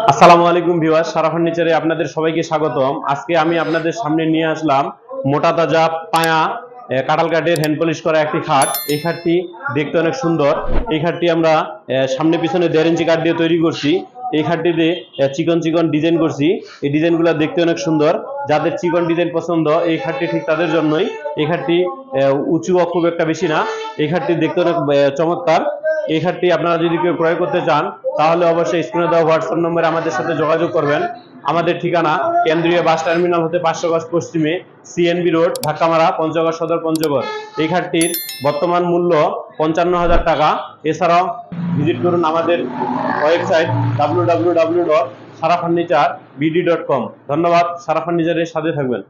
আসসালামু আলাইকুম ভিউয়ার সারা ফার্নিচারে আপনাদের সবাইকে স্বাগতম। আজকে আমি আপনাদের সামনে নিয়ে আসলাম মোটা তাজা পায়া এ, কাঁঠাল কাঠের হ্যান্ড পলিশ করা একটি খাট। এই খাটটি দেখতে অনেক সুন্দর। এই খাটটি আমরা সামনে পিছনে দেড় ইঞ্চি কাঠ দিয়ে তৈরি করছি। এই খাটটিতে চিকন চিকন ডিজাইন করছি। এই ডিজাইনগুলো দেখতে অনেক সুন্দর। যাদের চিকন ডিজাইন পছন্দ এই খাটটি ঠিক তাদের জন্যই। এই খাটটি উঁচু খুব একটা বেশি না। এই খাটটি দেখতে অনেক চমৎকার। এই খাটটি আপনারা যদি কেউ ক্রয় করতে চান, তাহলে অবশ্যই স্ক্রিনে দেওয়া হোয়াটসঅ্যাপ নম্বরে আমাদের সাথে যোগাযোগ করবেন। আমাদের ঠিকানা কেন্দ্রীয় বাস টার্মিনাল হতে পাঁচশো গজ পশ্চিমে সিএনবি রোড ঢাকামারা পঞ্চগড় সদর, পঞ্চগড়। এই খাটটির বর্তমান মূল্য পঞ্চান্ন হাজার টাকা। এছাড়াও ভিজিট করুন আমাদের website W W W dot Sara furniture BD dot com. ধন্যবাদ, সারা ফার্নিচারের সাথে থাকবেন।